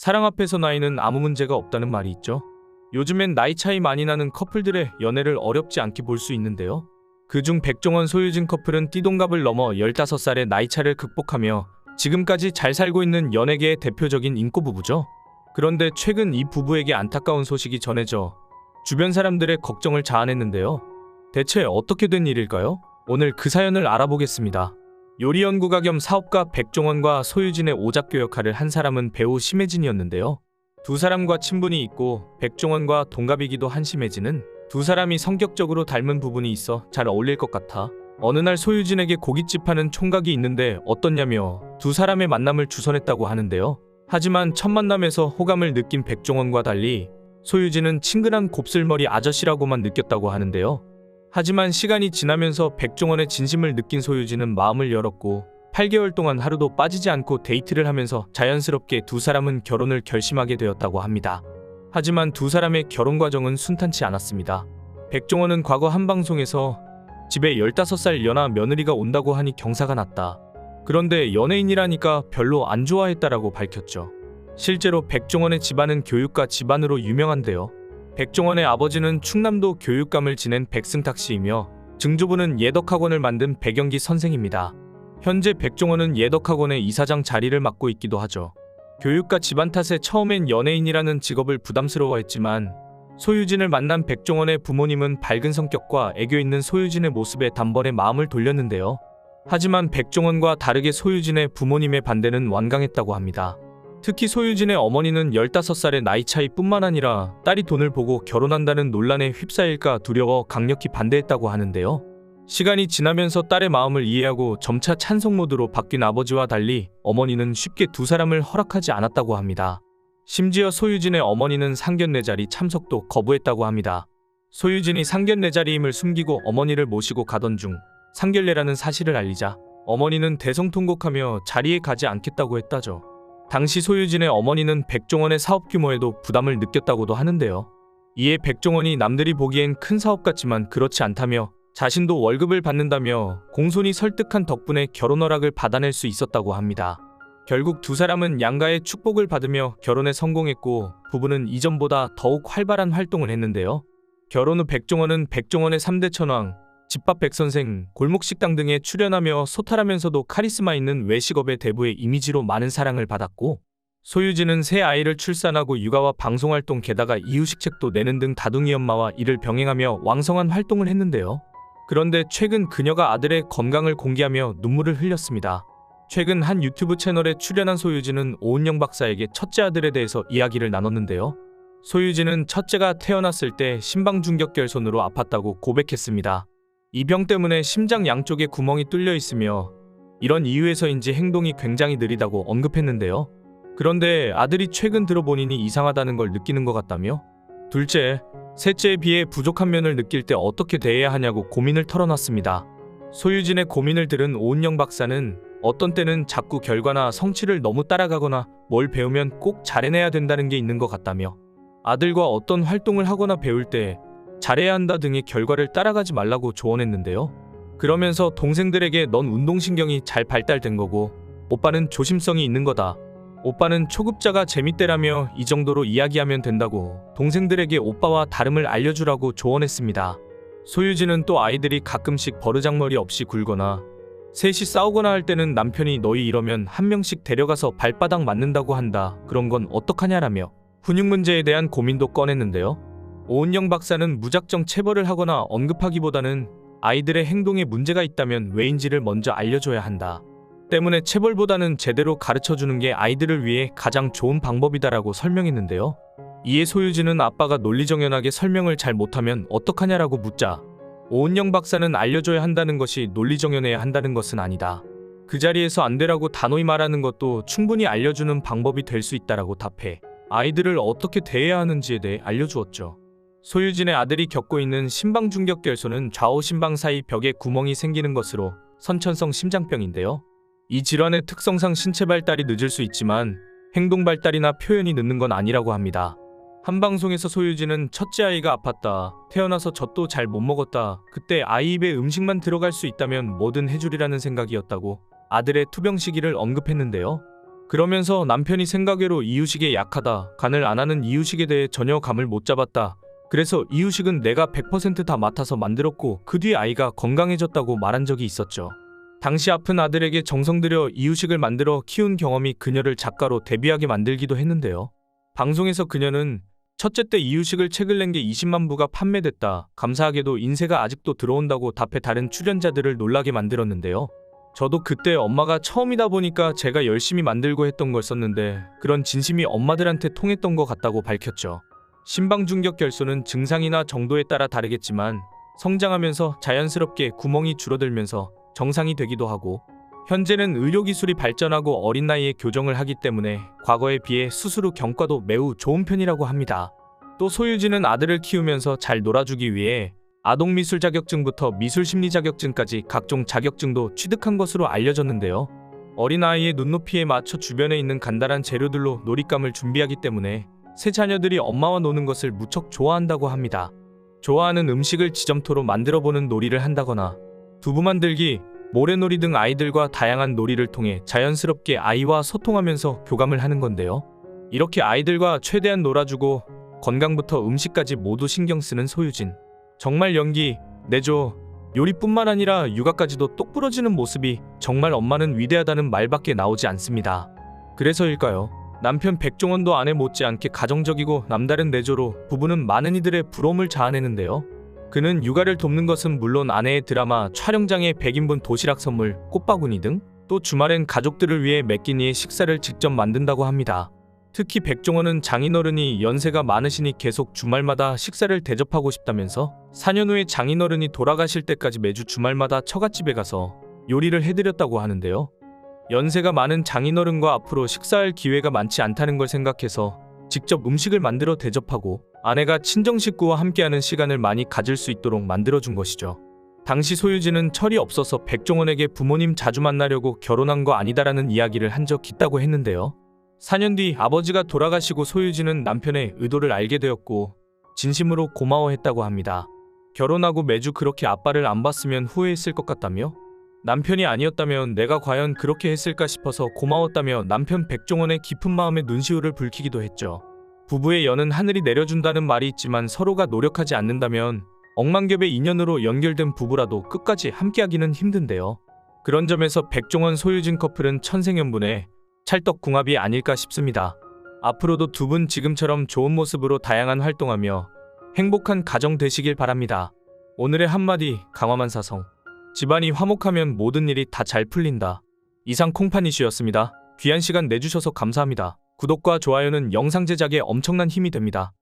사랑 앞에서 나이는 아무 문제가 없다는 말이 있죠. 요즘엔 나이 차이 많이 나는 커플들의 연애를 어렵지 않게 볼 수 있는데요. 그중 백종원 소유진 커플은 띠동갑을 넘어 15살의 나이 차를 극복하며 지금까지 잘 살고 있는 연예계의 대표적인 인꼬 부부죠. 그런데 최근 이 부부에게 안타까운 소식이 전해져 주변 사람들의 걱정을 자아냈는데요. 대체 어떻게 된 일일까요? 오늘 그 사연을 알아보겠습니다. 요리 연구가 겸 사업가 백종원과 소유진의 오작교 역할을 한 사람은 배우 심혜진이었는데요. 두 사람과 친분이 있고 백종원과 동갑이기도 한 심혜진은 두 사람이 성격적으로 닮은 부분이 있어 잘 어울릴 것 같아 어느 날 소유진에게 고깃집 하는 총각이 있는데 어떻냐며 두 사람의 만남을 주선했다고 하는데요. 하지만 첫 만남에서 호감을 느낀 백종원과 달리 소유진은 친근한 곱슬머리 아저씨라고만 느꼈다고 하는데요. 하지만 시간이 지나면서 백종원의 진심을 느낀 소유진은 마음을 열었고 8개월 동안 하루도 빠지지 않고 데이트를 하면서 자연스럽게 두 사람은 결혼을 결심하게 되었다고 합니다. 하지만 두 사람의 결혼 과정은 순탄치 않았습니다. 백종원은 과거 한 방송에서 집에 15살 연하 며느리가 온다고 하니 경사가 났다. 그런데 연예인이라니까 별로 안 좋아했다라고 밝혔죠. 실제로 백종원의 집안은 교육가 집안으로 유명한데요. 백종원의 아버지는 충남도 교육감을 지낸 백승탁 씨이며 증조부는 예덕학원을 만든 백영기 선생입니다. 현재 백종원은 예덕학원의 이사장 자리를 맡고 있기도 하죠. 교육가 집안 탓에 처음엔 연예인이라는 직업을 부담스러워했지만 소유진을 만난 백종원의 부모님은 밝은 성격과 애교 있는 소유진의 모습에 단번에 마음을 돌렸는데요. 하지만 백종원과 다르게 소유진의 부모님의 반대는 완강했다고 합니다. 특히 소유진의 어머니는 15살의 나이 차이뿐만 아니라 딸이 돈을 보고 결혼한다는 논란에 휩싸일까 두려워 강력히 반대했다고 하는데요. 시간이 지나면서 딸의 마음을 이해하고 점차 찬성 모드로 바뀐 아버지와 달리 어머니는 쉽게 두 사람을 허락하지 않았다고 합니다. 심지어 소유진의 어머니는 상견례 자리 참석도 거부했다고 합니다. 소유진이 상견례 자리임을 숨기고 어머니를 모시고 가던 중 상견례라는 사실을 알리자 어머니는 대성통곡하며 자리에 가지 않겠다고 했다죠. 당시 소유진의 어머니는 백종원의 사업 규모에도 부담을 느꼈다고도 하는데요. 이에 백종원이 남들이 보기엔 큰 사업 같지만 그렇지 않다며 자신도 월급을 받는다며 공손히 설득한 덕분에 결혼 허락을 받아낼 수 있었다고 합니다. 결국 두 사람은 양가의 축복을 받으며 결혼에 성공했고 부부는 이전보다 더욱 활발한 활동을 했는데요. 결혼 후 백종원은 백종원의 3대 천왕, 집밥 백선생, 골목식당 등에 출연하며 소탈하면서도 카리스마 있는 외식업의 대부의 이미지로 많은 사랑을 받았고 소유진은 새 아이를 출산하고 육아와 방송활동 게다가 이유식책도 내는 등 다둥이 엄마와 이를 병행하며 왕성한 활동을 했는데요. 그런데 최근 그녀가 아들의 건강을 공개하며 눈물을 흘렸습니다. 최근 한 유튜브 채널에 출연한 소유진은 오은영 박사에게 첫째 아들에 대해서 이야기를 나눴는데요. 소유진은 첫째가 태어났을 때 심방중격결손으로 아팠다고 고백했습니다. 이 병 때문에 심장 양쪽에 구멍이 뚫려 있으며 이런 이유에서인지 행동이 굉장히 느리다고 언급했는데요. 그런데 아들이 최근 들어 본인이 이상하다는 걸 느끼는 것 같다며 둘째, 셋째에 비해 부족한 면을 느낄 때 어떻게 대해야 하냐고 고민을 털어놨습니다. 소유진의 고민을 들은 오은영 박사는 어떤 때는 자꾸 결과나 성취를 너무 따라가거나 뭘 배우면 꼭 잘해내야 된다는 게 있는 것 같다며 아들과 어떤 활동을 하거나 배울 때 잘해야 한다 등의 결과를 따라가지 말라고 조언했는데요. 그러면서 동생들에게 넌 운동신경이 잘 발달된 거고 오빠는 조심성이 있는 거다. 오빠는 초급자가 재밌대라며 이 정도로 이야기하면 된다고 동생들에게 오빠와 다름을 알려주라고 조언했습니다. 소유진은 또 아이들이 가끔씩 버르장머리 없이 굴거나 셋이 싸우거나 할 때는 남편이 너희 이러면 한 명씩 데려가서 발바닥 맞는다고 한다. 그런 건 어떡하냐라며 훈육 문제에 대한 고민도 꺼냈는데요. 오은영 박사는 무작정 체벌을 하거나 언급하기보다는 아이들의 행동에 문제가 있다면 왜인지를 먼저 알려줘야 한다. 때문에 체벌보다는 제대로 가르쳐 주는 게 아이들을 위해 가장 좋은 방법이다라고 설명했는데요. 이에 소유진은 아빠가 논리정연하게 설명을 잘 못하면 어떡하냐라고 묻자 오은영 박사는 알려줘야 한다는 것이 논리정연해야 한다는 것은 아니다. 그 자리에서 안 되라고 단호히 말하는 것도 충분히 알려주는 방법이 될 수 있다라고 답해 아이들을 어떻게 대해야 하는지에 대해 알려주었죠. 소유진의 아들이 겪고 있는 심방중격결손은 좌우 심방 사이 벽에 구멍이 생기는 것으로 선천성 심장병인데요. 이 질환의 특성상 신체 발달이 늦을 수 있지만 행동 발달이나 표현이 늦는 건 아니라고 합니다. 한 방송에서 소유진은 첫째 아이가 아팠다. 태어나서 젖도 잘 못 먹었다. 그때 아이 입에 음식만 들어갈 수 있다면 뭐든 해주리라는 생각이었다고 아들의 투병 시기를 언급했는데요. 그러면서 남편이 생각외로 이유식에 약하다, 간을 안 하는 이유식에 대해 전혀 감을 못 잡았다. 그래서 이유식은 내가 100%다 맡아서 만들었고 그 뒤에 아이가 건강해졌다고 말한 적이 있었죠. 당시 아픈 아들에게 정성 들여 이유식을 만들어 키운 경험이 그녀를 작가로 데뷔하게 만들기도 했는데요. 방송에서 그녀는 첫째 때 이유식을 책을 낸 게 20만 부가 판매됐다. 감사하게도 인쇄가 아직도 들어온다고 답해 다른 출연자들을 놀라게 만들었는데요. 저도 그때 엄마가 처음이다 보니까 제가 열심히 만들고 했던 걸 썼는데 그런 진심이 엄마들한테 통했던 것 같다고 밝혔죠. 심방중격 결손은 증상이나 정도에 따라 다르겠지만 성장하면서 자연스럽게 구멍이 줄어들면서 정상이 되기도 하고 현재는 의료기술이 발전하고 어린 나이에 교정을 하기 때문에 과거에 비해 수술 후 경과도 매우 좋은 편이라고 합니다. 또 소유진은 아들을 키우면서 잘 놀아주기 위해 아동미술 자격증부터 미술심리 자격증까지 각종 자격증도 취득한 것으로 알려졌는데요. 어린아이의 눈높이에 맞춰 주변에 있는 간단한 재료들로 놀잇감을 준비하기 때문에 새 자녀들이 엄마와 노는 것을 무척 좋아한다고 합니다. 좋아하는 음식을 지점토로 만들어보는 놀이를 한다거나 두부 만들기, 모래놀이 등 아이들과 다양한 놀이를 통해 자연스럽게 아이와 소통하면서 교감을 하는 건데요. 이렇게 아이들과 최대한 놀아주고 건강부터 음식까지 모두 신경 쓰는 소유진. 정말 연기, 내조, 요리뿐만 아니라 육아까지도 똑부러지는 모습이 정말 엄마는 위대하다는 말밖에 나오지 않습니다. 그래서일까요? 남편 백종원도 아내 못지않게 가정적이고 남다른 내조로 부부는 많은 이들의 부러움을 자아내는데요. 그는 육아를 돕는 것은 물론 아내의 드라마 촬영장에 100인분 도시락 선물, 꽃바구니 등 또 주말엔 가족들을 위해 몇 끼니의 식사를 직접 만든다고 합니다. 특히 백종원은 장인어른이 연세가 많으시니 계속 주말마다 식사를 대접하고 싶다면서 4년 후에 장인어른이 돌아가실 때까지 매주 주말마다 처갓집에 가서 요리를 해드렸다고 하는데요. 연세가 많은 장인어른과 앞으로 식사할 기회가 많지 않다는 걸 생각해서 직접 음식을 만들어 대접하고 아내가 친정 식구와 함께하는 시간을 많이 가질 수 있도록 만들어준 것이죠. 당시 소유진은 철이 없어서 백종원에게 부모님 자주 만나려고 결혼한 거 아니다라는 이야기를 한 적 있다고 했는데요. 4년 뒤 아버지가 돌아가시고 소유진은 남편의 의도를 알게 되었고 진심으로 고마워했다고 합니다. 결혼하고 매주 그렇게 아빠를 안 봤으면 후회했을 것 같다며 남편이 아니었다면 내가 과연 그렇게 했을까 싶어서 고마웠다며 남편 백종원의 깊은 마음에 눈시울을 붉히기도 했죠. 부부의 연은 하늘이 내려준다는 말이 있지만 서로가 노력하지 않는다면 억만겹의 인연으로 연결된 부부라도 끝까지 함께하기는 힘든데요. 그런 점에서 백종원 소유진 커플은 천생연분의 찰떡궁합이 아닐까 싶습니다. 앞으로도 두 분 지금처럼 좋은 모습으로 다양한 활동하며 행복한 가정 되시길 바랍니다. 오늘의 한마디 강화만 사성 집안이 화목하면 모든 일이 다 잘 풀린다. 이상 콩판 이슈였습니다. 귀한 시간 내주셔서 감사합니다. 구독과 좋아요는 영상 제작에 엄청난 힘이 됩니다.